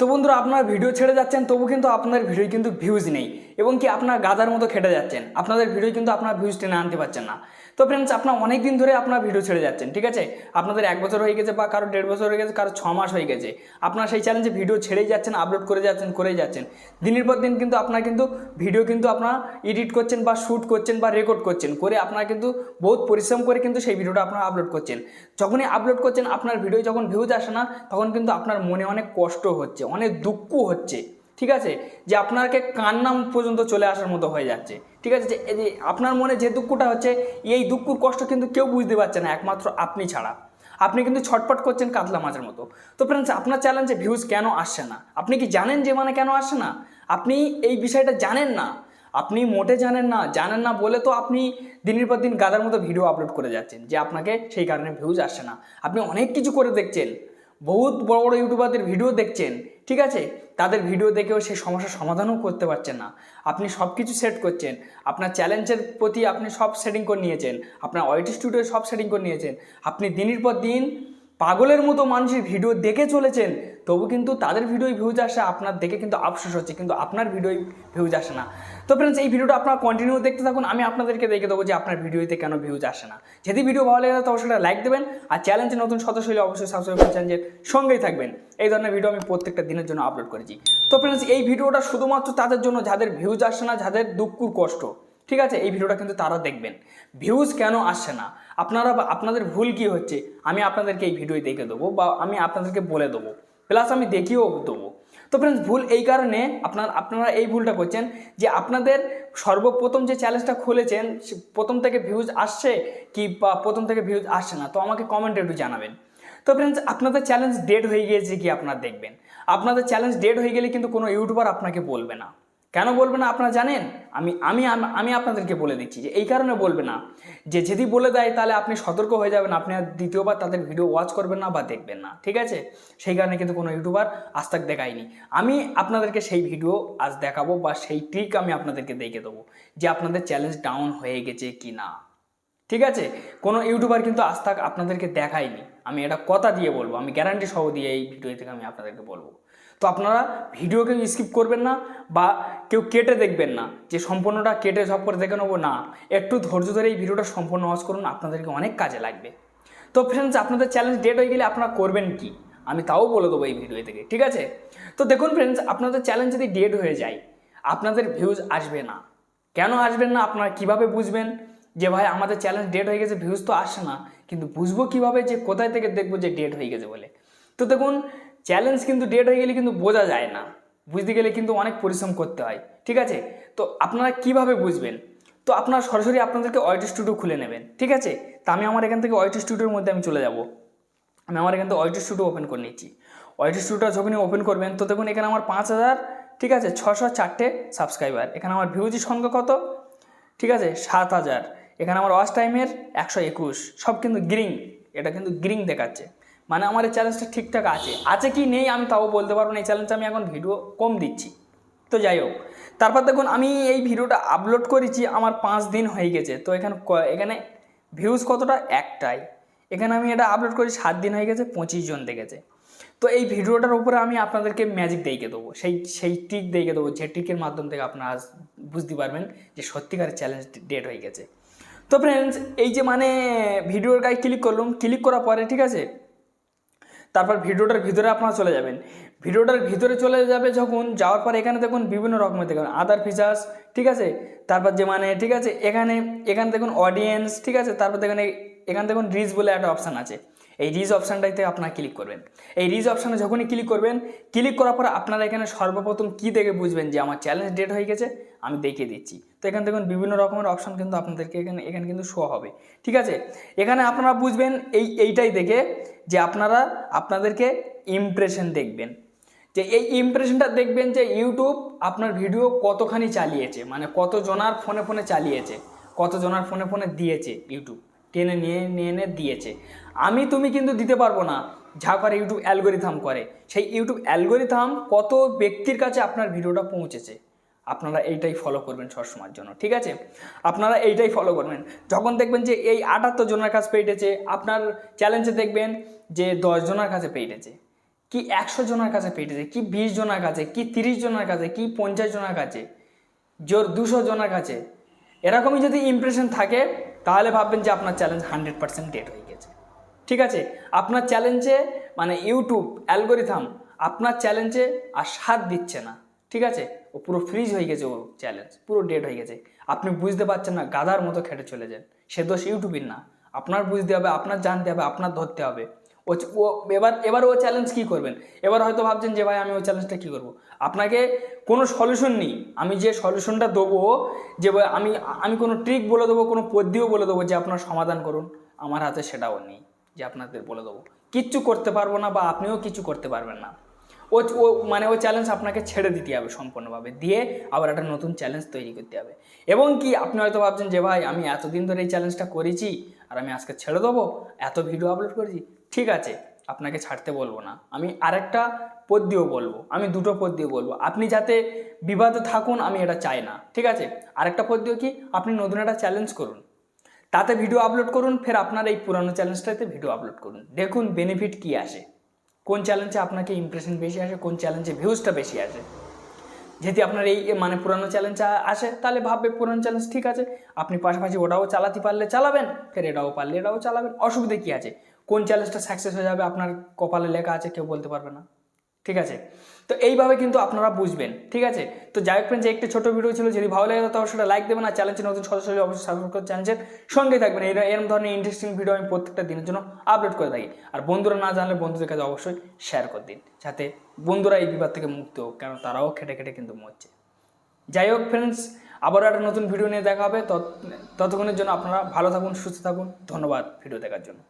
তো বন্ধুরা আপনার ভিডিও ছেড়ে যাচ্ছেন তবু কিন্তু আপনার ভিডিও কিন্তু ভিউজ নেই। এবং কি আপনার গাদার মতো খেটে যাচ্ছেন। আপনাদের ভিডিও কিন্তু আপনার ভিউজ টেনে আনতে পারছেন না। তো ফ্রেন্ডস আপনার অনেক দিন ধরে আপনার ভিডিও ছেড়ে যাচ্ছেন, ঠিক আছে? আপনাদের এক বছর হয়ে গেছে বা কারও দেড় বছর হয়ে গেছে, কারও ছ মাস হয়ে গেছে। আপনার সেই চ্যালেঞ্জে ভিডিও ছেড়েই যাচ্ছেন আপলোড করে যাচ্ছেন, করেই যাচ্ছেন। দিনের পর দিন কিন্তু আপনার কিন্তু ভিডিও কিন্তু আপনার এডিট করছেন বা শ্যুট করছেন বা রেকর্ড করছেন, করে আপনার কিন্তু বহুত পরিশ্রম করে কিন্তু সেই ভিডিওটা আপনারা আপলোড করছেন। যখনই আপলোড করছেন, আপনার ভিডিও যখন ভিউজ আসে না, তখন কিন্তু আপনার মনে অনেক কষ্ট হচ্ছে, অনেক দুঃখ হচ্ছে। ঠিক আছে? যে আপনাকে কান্নাম পর্যন্ত চলে আসার মতো হয়ে যাচ্ছে। ঠিক আছে? যে যে আপনার মনে যে দুঃখটা হচ্ছে, এই দুঃখর কষ্ট কিন্তু কেউ বুঝতে পারছে না, একমাত্র আপনি ছাড়া। আপনি কিন্তু ছটপট করছেন কাতলা মাছের মতো। তো ফ্রেন্ডস আপনার চ্যালেঞ্জে ভিউজ কেন আসছে না? আপনি কি জানেন যে মানে কেন আসছে না? আপনি এই বিষয়টা জানেন না? আপনি মোটে জানেন না? জানেন না বলে তো আপনি দিনের পর দিন গাদার মতো ভিডিও আপলোড করে যাচ্ছেন, যে আপনাকে সেই কারণে ভিউজ আসছে না। আপনি অনেক কিছু করে দেখছেন। বহুত বড় বড় ইউটিউবারদের ভিডিও দেখছেন, ঠিক আছে? তাদের ভিডিও দেখেও সেই সমস্যার সমাধানও করতে পারছেন না। আপনি সব কিছু সেট করছেন, আপনার চ্যালেঞ্জের প্রতি আপনি সব সেটিং করে নিয়েছেন, আপনার ওয়াইটি স্টুডিও সব সেটিং করে নিয়েছেন। আপনি দিনের পর দিন পাগলের মতো মানুষের ভিডিও দেখে চলেছেন তবু কিন্তু তাদের ভিডিওই ভিউজ আসে, আপনার দেখে কিন্তু আফসোস হচ্ছে, কিন্তু আপনার ভিডিওই ভিউজ আসে না। তো ফ্রেন্ডস এই ভিডিওটা আপনারা কন্টিনিউ দেখতে থাকুন, আমি আপনাদেরকে দেখে দেবো যে আপনার ভিডিওতে কেন ভিউজ আসে না। যদি ভিডিও ভালো লাগে তবে সেটা লাইক দেবেন, আর চ্যালেঞ্জে নতুন সদস্য হলে অবশ্যই সাবস্ক্রাইব করে চ্যানেলের সঙ্গেই থাকবেন। এই ধরনের ভিডিও আমি প্রত্যেকটা দিনের জন্য আপলোড করেছি। তো ফ্রেন্ডস এই ভিডিওটা শুধুমাত্র তাদের জন্য, যাদের ভিউজ আসে না, যাদের দুঃখুর কষ্ট, ঠিক আছে? এই ভিডিওটা কিন্তু তারা দেখবেন। ভিউজ কেন আসছে না? আপনারা আপনাদের ভুল কি হচ্ছে? আমি আপনাদেরকে এই ভিডিও দেখে দেবো, বা আমি আপনাদেরকে বলে দেবো। প্লাস আমি দেখিয়েও দেবো তো ফ্রেন্ডস ভুল এই কারণে আপনার, আপনারা এই ভুলটা করছেন যে আপনাদের সর্বপ্রথম যে চ্যালেঞ্জটা খুলেছেন প্রথম থেকে ভিউজ আসছে কি বা প্রথম থেকে ভিউজ আসছে না, তো আমাকে কমেন্টে একটু জানাবেন। তো ফ্রেন্ডস আপনাদের চ্যালেঞ্জ ডেট হয়ে গিয়েছে কি আপনারা দেখবেন। আপনাদের চ্যালেঞ্জ ডেট হয়ে গেলে কিন্তু কোনো ইউটিউবার আপনাকে বলবে না। কেন বলবে না আপনারা জানেন? আমি আমি আমি আপনাদেরকে বলে দিচ্ছি যে এই কারণে বলবে না। যে যদি বলে দেয়, তাহলে আপনি সতর্ক হয়ে যাবেন। আপনি আর দ্বিতীয়বার তাদের ভিডিও ওয়াচ করবেন না বা দেখবেন না। ঠিক আছে? সেই কারণে কিন্তু কোনো ইউটিউবার আজ তাক দেখায়নি। আমি আপনাদেরকে সেই ভিডিও আজ দেখাবো বা সেই ট্রিক আমি আপনাদেরকে দেখে দেবো যে আপনাদের চ্যালেঞ্জ ডাউন হয়ে গেছে কি না ঠিক আছে? কোনো ইউটিউবার কিন্তু আজ তাক আপনাদেরকে দেখায়নি। আমি এটা কথা দিয়ে বলব। আমি গ্যারান্টি সহ দিয়ে এই ভিডিও থেকে আমি আপনাদেরকে বলব। তো আপনারা ভিডিও কেউ স্কিপ করবেন না বা কেউ কেটে দেখবেন না যে সম্পূর্ণটা কেটে সব করে দেখে নেব, না। একটু ধৈর্য ধরে এই ভিডিওটা সম্পূর্ণ ওয়াচ করুন, আপনাদেরকে অনেক কাজে লাগবে। তো ফ্রেন্ডস আপনাদের চ্যালেঞ্জ ডেট হয়ে গেলে আপনারা করবেন কি? আমি তাও বলে দেবো এই ভিডিও থেকে, ঠিক আছে? তো দেখুন ফ্রেন্ডস আপনাদের চ্যালেঞ্জ যদি ডেট হয়ে যায়, আপনাদের ভিউজ আসবে না। কেন আসবেন না? আপনারা কীভাবে বুঝবেন? যে ভাই, আমাদের চ্যালেঞ্জ ডেট হয়ে গেছে ভিউজ তো আসছে না, কিন্তু বুঝব কীভাবে? যে কোথায় থেকে দেখব যে ডেট হয়ে গেছে বলে। তো দেখুন চ্যালেঞ্জ কিন্তু ডেট হয়ে গেলে কিন্তু বোঝা যায় না। বুঝতে গেলে কিন্তু অনেক পরিশ্রম করতে হয়, ঠিক আছে? তো আপনারা কীভাবে বুঝবেন? তো আপনারা সরাসরি আপনাদেরকে ওয়াইটি স্টুডিও খুলে নেবেন, ঠিক আছে? তা আমি আমার এখান থেকে ওয়াইটি স্টুডিওর মধ্যে আমি চলে যাব। আমি আমার এখান থেকে ওয়াইটি স্টুডিও ওপেন করে নিচ্ছি। ওয়াইটি স্টুডিওটা যখনই ওপেন করবেন, তো দেখুন এখানে আমার পাঁচ হাজার, ঠিক আছে? ছশো চারটে সাবস্ক্রাইবার এখানে আমার ভিউজের সংখ্যা কত? ঠিক আছে? সাত হাজার। এখানে আমার ওয়াচ টাইমের একশো একুশ। সব কিন্তু গ্রিং এটা কিন্তু গ্রিং দেখাচ্ছে। মানে আমার এই চ্যালেঞ্জটা ঠিকঠাক আছে। আছে কি নেই আমি তাও বলতে পারব না, এই চ্যালেঞ্জে আমি এখন ভিডিও কম দিচ্ছি। তো যাই হোক, তারপর দেখুন আমি এই ভিডিওটা আপলোড করেছি, আমার পাঁচ দিন হয়ে গেছে। তো এখানে এখানে ভিউজ কতটা? একটাই। এখানে আমি এটা আপলোড করি সাত দিন হয়ে গেছে, পঁচিশ জন দেখেছে। তো এই ভিডিওটার উপরে আমি আপনাদেরকে ম্যাজিক দেইকে দেবো। সেই সেই ট্রিক দেইকে দেবো, যে ট্রিকের মাধ্যম থেকে আপনারা বুঝতে পারবেন যে সত্যিকারের চ্যালেঞ্জ ডেট হয়ে গেছে। তো ফ্রেন্ডস এই যে মানে ভিডিওর গায়ে ক্লিক করলাম ক্লিক করার পরে, ঠিক আছে? তারপর ভিডিওটার ভিতরে আপনারা চলে যাবেন। ভিডিওটার ভিতরে চলে যাবে যখন, যাওয়ার পর এখানে দেখুন বিভিন্ন রকমের দেখুন আদার ফিচার্স ঠিক আছে? তারপর যে মানে ঠিক আছে? এখানে এখানে দেখুন অডিয়েন্স ঠিক আছে? তারপর দেখুন এখান দেখুন রিচ বলে একটা অপশান আছে। এই রিজ অপশানটাতে আপনারা ক্লিক করবেন। এই রিজ অপশানে যখনই ক্লিক করবেন ক্লিক করার পর আপনারা এখানে সর্বপ্রথম কী দেখে বুঝবেন যে আমার চ্যালেঞ্জ ডেট হয়ে গেছে, আমি দেখিয়ে দিচ্ছি। তো এখানে দেখুন বিভিন্ন রকমের অপশান কিন্তু আপনাদেরকে এখানে এখানে কিন্তু শো হবে। ঠিক আছে? এখানে আপনারা বুঝবেন এই, এইটাই দেখে যে আপনারা, আপনাদেরকে ইমপ্রেশন দেখবেন। যে এই ইমপ্রেশনটা দেখবেন যে ইউটিউব আপনার ভিডিও কতখানি চালিয়েছে মানে কত জনার ফোনে ফোনে চালিয়েছে কত জনার ফোনে ফোনে দিয়েছে ইউটিউব টেনে নিয়ে নিয়ে এনে দিয়েছে। আমি তুমি কিন্তু দিতে পারব না। যা করে ইউটিউব অ্যালগোরিথাম করে। সেই ইউটিউব অ্যালগোরিথাম কত ব্যক্তির কাছে আপনার ভিডিওটা পৌঁছেছে? আপনারা এইটাই ফলো করবেন সবসময়ের জন্য, ঠিক আছে? আপনারা এইটাই ফলো করবেন। যখন দেখবেন যে এই আটাত্তর জনের কাছে পেয়েছে আপনার চ্যালেঞ্জে দেখবেন যে দশ জনের কাছে পেয়েছে কি একশো জনের কাছে পেটেছে কি বিশ জনের কাছে, কি তিরিশ জনের কাছে, কি পঞ্চাশ জনের কাছে, জোর দুশো জনের কাছে। এরকমই যদি ইমপ্রেশন থাকে তাহলে ভাববেন যে আপনার চ্যালেঞ্জ হান্ড্রেড পার্সেন্ট ডেট হয়ে গেছে। ঠিক আছে? আপনার চ্যালেঞ্জে মানে ইউটিউব অ্যালগোরিথাম আপনার চ্যালেঞ্জে আর সাথ দিচ্ছে না। ঠিক আছে? ও পুরো ফ্রিজ হয়ে গেছে ও চ্যালেঞ্জ পুরো ডেট হয়ে গেছে। আপনি বুঝতে পারছেন না গাদার মতো খেটে চলে যান। সে দোষ ইউটিউবের না। আপনার বুঝতে হবে, আপনার জানতে হবে, আপনার ধরতে হবে। ও ও এবার এবার ও চ্যালেঞ্জ কী করবেন? এবার হয়তো ভাবছেন যে ভাই আমি ওই চ্যালেঞ্জটা কী করব? আপনাকে কোনো সলিউশন নেই। আমি যে সলিউশনটা দেবো, যে আমি আমি কোনো ট্রিক বলে দেবো, কোনো পদ্ধতিও বলে দেবো যে আপনার সমাধান করুন। আমার হাতে সেটাও নেই যে আপনাদের বলে দেবো। কিচ্ছু করতে পারব না বা আপনিও কিছু করতে পারবেন না। ও ও মানে ও চ্যালেঞ্জ আপনাকে ছেড়ে দিতে হবে সম্পূর্ণভাবে। দিয়ে আবার একটা নতুন চ্যালেঞ্জ তৈরি করতে হবে। এবং কি আপনি হয়তো ভাবছেন যে ভাই আমি এতদিন ধরে এই চ্যালেঞ্জটা করেছি আর আমি আজকে ছেড়ে দেবো? এত ভিডিও আপলোড করেছি। ঠিক আছে, আপনাকে ছাড়তে বলব না। আমি আরেকটা পদ্যও বলব, আমি দুটো পদ্য বলব। আপনি যাতে বিবাদে থাকুন, আমি এটা চাই না, ঠিক আছে? আরেকটা পদ্য কি, আপনি নতুন একটা চ্যালেঞ্জ করুন। তাতে ভিডিও আপলোড করুন, ফের আপনার এই পুরানো চ্যালেঞ্জটাতে ভিডিও আপলোড করুন। দেখুন বেনিফিট কি আসে। কোন চ্যালেঞ্জে আপনাকে ইমপ্রেশন বেশি আসে, কোন চ্যালেঞ্জে ভিউজটা বেশি আসে। যদি আপনার এই মানে পুরানো চ্যালেঞ্জ আসে, তাহলে ভাববে পুরানো চ্যালেঞ্জ ঠিক আছে। আপনি পাশাপাশি ওটাও চালাতে পারলে চালাবেন, ফের এটাও পারলে এটাও চালাবেন। অসুবিধা কী আছে? কোন চ্যালেঞ্জটা সাকসেস হয়ে যাবে আপনার কপালে লেখা আছে কেউ বলতে পারবে না। ঠিক আছে? তো এইভাবে কিন্তু আপনারা বুঝবেন ঠিক আছে? তো যাই হোক friends, যে একটি ছোট ভিডিও ছিল যদি ভালো লাগে তাহলে সেটা লাইক দেবেন আর চ্যালেঞ্জে নতুন সদস্য হলে অবশ্যই সাবস্ক্রাইব করে চ্যানেলের সঙ্গে থাকবেন। এই এরকম ধরনের ইন্টারেস্টিং ভিডিও আমি প্রত্যেকটা দিনের জন্য আপলোড করে থাকি। আর বন্ধুরা না জানলে বন্ধুদের কাছে অবশ্যই শেয়ার করে দিন যাতে বন্ধুরা এই বিবাদ থেকে মুক্ত হোক কারণ তারাও খেটে খেটে কিন্তু মরছে। যাই হোক ফ্রেন্ডস আবারও একটা নতুন ভিডিও নিয়ে দেখা হবে। তত- ততক্ষণের জন্য আপনারা ভালো থাকুন সুস্থ থাকুন। ধন্যবাদ ভিডিও দেখার জন্য।